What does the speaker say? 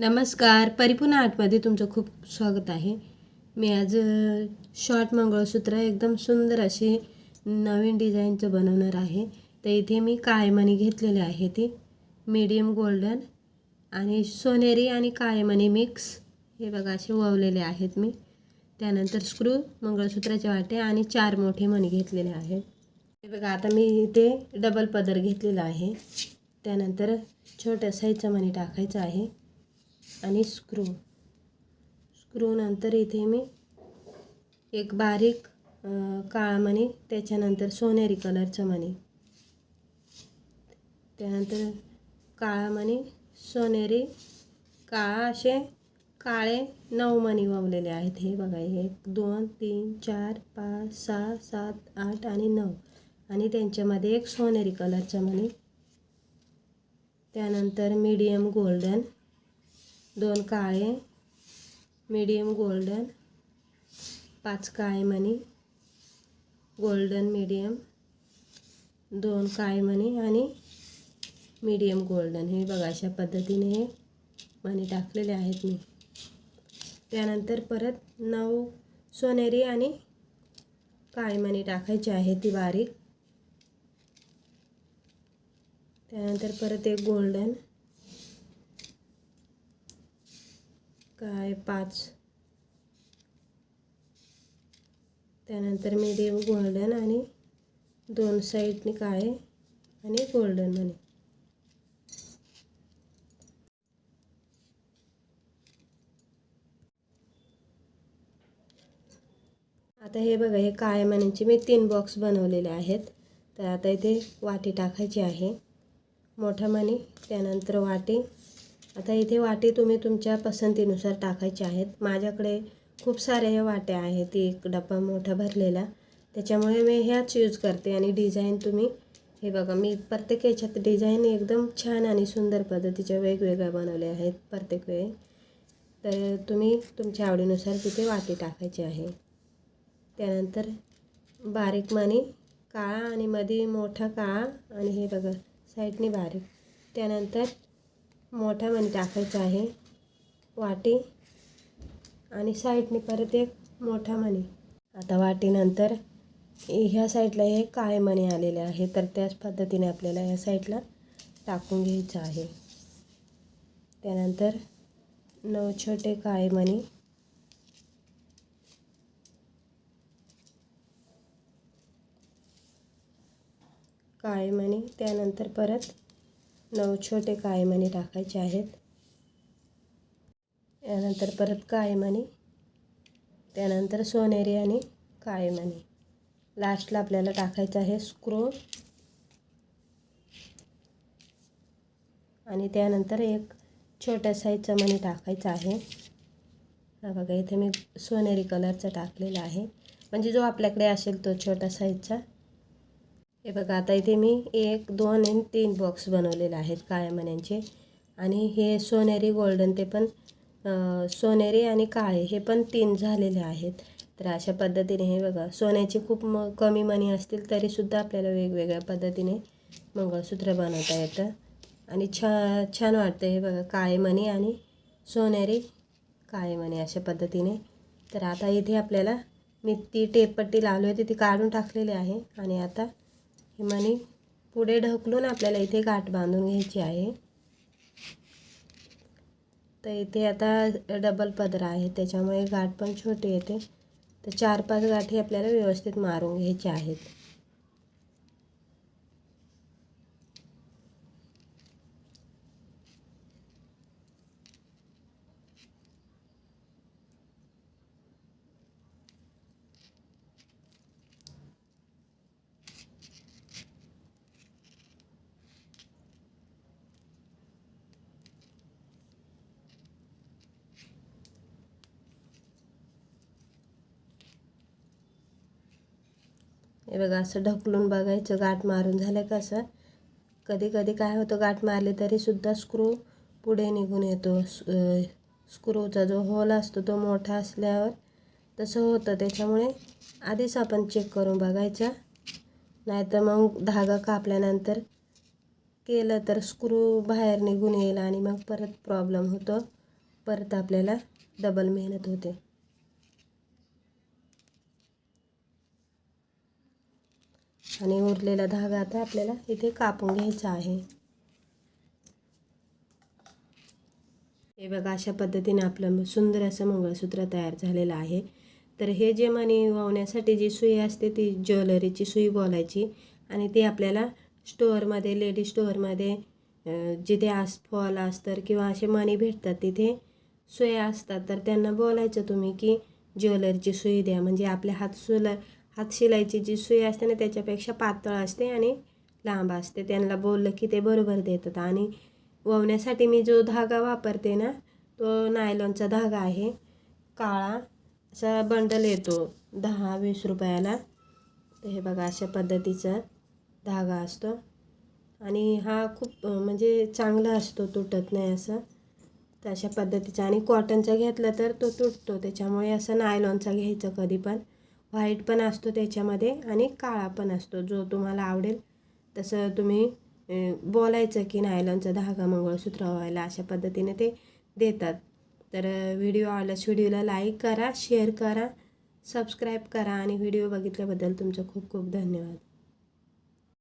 नमस्कार. परिपूर्ण आर्टमध्ये तुमचं खूप स्वागत आहे. मी आज शॉर्ट मंगळसूत्र एकदम सुंदर अशी नवीन डिझाईनचं बनवणार आहे. तर इथे मी काळेमणी घेतलेले आहे ती. मीडियम गोल्डन आणि सोनेरी आणि काळेमणी मिक्स हे बघा असे ववलेले आहेत मी. त्यानंतर स्क्रू मंगळसूत्राचे वाटे आणि चार मोठे मणी घेतलेले आहेत. हे बघा आता मी इथे डबल पदर घेतलेला आहे. त्यानंतर छोट्या साईजचा मणी टाकायचा आहे. आणि स्क्रू स्क्रू नंतर इथे मी एक बारीक काळा मणी त्याच्यानंतर सोनेरी कलरचं मणी. त्यानंतर काळा मणी सोनेरी काळा असे काळे नऊ मणी वावलेले आहेत. हे बघा हे एक दोन तीन चार पाच सहा सात आठ आणि नऊ. आणि त्यांच्यामध्ये एक सोनेरी कलरचा मणी. त्यानंतर मीडियम गोल्डन दोन काळे मीडियम गोल्डन पाच काळे मणी गोल्डन मीडियम दोन काळे मणी आणि मीडियम गोल्डन हे बघा अशा पद्धतीने हे मणी टाकलेले आहेत मी. त्यानंतर परत नऊ सोनेरी आणि काळे मणी टाकायची आहे ती बारीक. त्यानंतर परत एक गोल्डन काय पाच. त्यानंतर मीडियम गोल्डन आणि दोन साईडने काळे आणि गोल्डन मनी आता हे बघा हे काळे मण्यांचे मी तीन बॉक्स बनवलेले आहेत. तर आता इथे वाटी टाकायची आहे. मोठा मणी त्यानंतर वाटी आता इथे वाटी तुम्ही तुमच्या पसंतीनुसार टाकायचे आहेत. माझ्याकडे खूप साऱ्या हे वाट्या आहेत एक डब्बा मोठा भरलेला. त्याच्यामुळे मी ह्याच यूज करते आणि डिझाईन तुम्ही हे बघा मी प्रत्येक याच्यात डिझाईन एकदम छान आणि सुंदर पद्धतीच्या वेगवेगळ्या बनवल्या आहेत प्रत्येक वेळी. तर तुम्ही तुमच्या आवडीनुसार तिथे वाटी टाकायची आहे. त्यानंतर बारीक काळा आणि मध्ये मोठा काळा आणि हे बघा साईडने बारीक. त्यानंतर मोठ्यामध्ये टाकायचं आहे. वाटी. आणि साईडने परत एक मोठा मणी. आता वाटीनंतर ह्या साईडला हे काळे मणी आलेले आहे. तर त्याच पद्धतीने आपल्याला ह्या साईडला टाकून घ्यायचं आहे. त्यानंतर नऊ छोटे काळे मणी. काळे मणी. त्यानंतर परत नऊ छोटे काळे टाकायचे आहेत. त्यानंतर परत काळे त्यानंतर सोनेरी आणि कायमाने. लास्टला आपल्याला टाकायचं आहे स्क्रू आणि त्यानंतर एक छोट्या साईजचा मणी टाकायचा आहे. हा बघा इथे मी सोनेरी कलरचा टाकलेला आहे. म्हणजे जो आपल्याकडे असेल तो छोटा साईजचा हे बघा आता इथे मी एक दोन आणि तीन बॉक्स बनवलेले आहेत काळ्या मण्यांचे आणि हे सोनेरी गोल्डन ते पण सोनेरी आणि काळे हे पण तीन झालेले आहेत. तर अशा पद्धतीने हे बघा सोन्याचे खूप म कमी मणी असतील तरीसुद्धा आपल्याला वेगवेगळ्या पद्धतीने मंगळसूत्र बनवता येतं. आणि छा छान वाटतं हे बघा काळे मणी आणि सोनेरी काळे मणी अशा पद्धतीने. तर आता इथे आपल्याला मी ती टेपपट्टी लावली होती ती काढून टाकलेली आहे. आणि आता हेमाने पुढे ढकलून आपल्याला इथे गाठ बांधून घ्यायची आहे. तर इथे आता डबल पदरा आहे त्याच्यामुळे गाठ पण छोटी येते. तर चार पाच गाठी आपल्याला व्यवस्थित मारून घ्यायच्या आहेत. हे बघा असं ढकलून बघायचं गाठ मारून. झालं का असं? कधी कधी काय होतं गाठ मारली तरी सुद्धा स्क्रू पुढे निघून येतो. स्क्रूचा जो होल असतो तो मोठा असल्यावर तसं होतं. त्याच्यामुळे आधीच आपण चेक करून बघायचा. नाहीतर मग धागा कापल्यानंतर केलं तर स्क्रू बाहेर निघून येईल आणि मग परत प्रॉब्लेम होतो. परत आपल्याला डबल मेहनत होते. आणि उरलेला धागा आता आपल्याला इथे कापून घ्यायचा आहे. हे बघा अशा पद्धतीने आपलं सुंदर असं मंगळसूत्र तयार झालेलं आहे. तर हे जे मणी वावण्यासाठी जी सुई असते ती ज्वेलरीची सुई बोलायची आणि ती आपल्याला स्टोअरमध्ये लेडीज स्टोअरमध्ये जिथे आस फॉल असतं किंवा असे मणी भेटतात तिथे सुया असतात. तर त्यांना बोलायचं तुम्ही की ज्वेलरीची सुई द्या. म्हणजे आपल्या हात सुला हात शिलाईची जी सुई असते ना त्याच्यापेक्षा पातळ असते आणि लांब असते. त्यांना बोललं की ते बरोबर देतात. आणि ववण्यासाठी मी जो धागा वापरते ना तो नायलॉनचा धागा आहे. काळा असा बंडल येतो दहा वीस रुपयाला. तर हे बघा अशा पद्धतीचा धागा असतो. आणि हा खूप म्हणजे चांगला असतो तुटत नाही असं. तर अशा पद्धतीचा. आणि कॉटनचा घेतला तर तो तुटतो. त्याच्यामुळे असं नायलॉनचा घ्यायचा कधी पण व्हाईट पण असतो त्याच्यामध्ये आणि काळा पण असतो. जो तुम्हाला आवडेल तसं तुम्ही बोलायचं की नायलॉनचा धागा मंगळसूत्र व्हायला अशा पद्धतीने ते देतात. तर व्हिडिओ आवडल्यास व्हिडिओला लाईक करा शेअर करा सबस्क्राईब करा आणि व्हिडिओ बघितल्याबद्दल तुमचं खूप खूप धन्यवाद.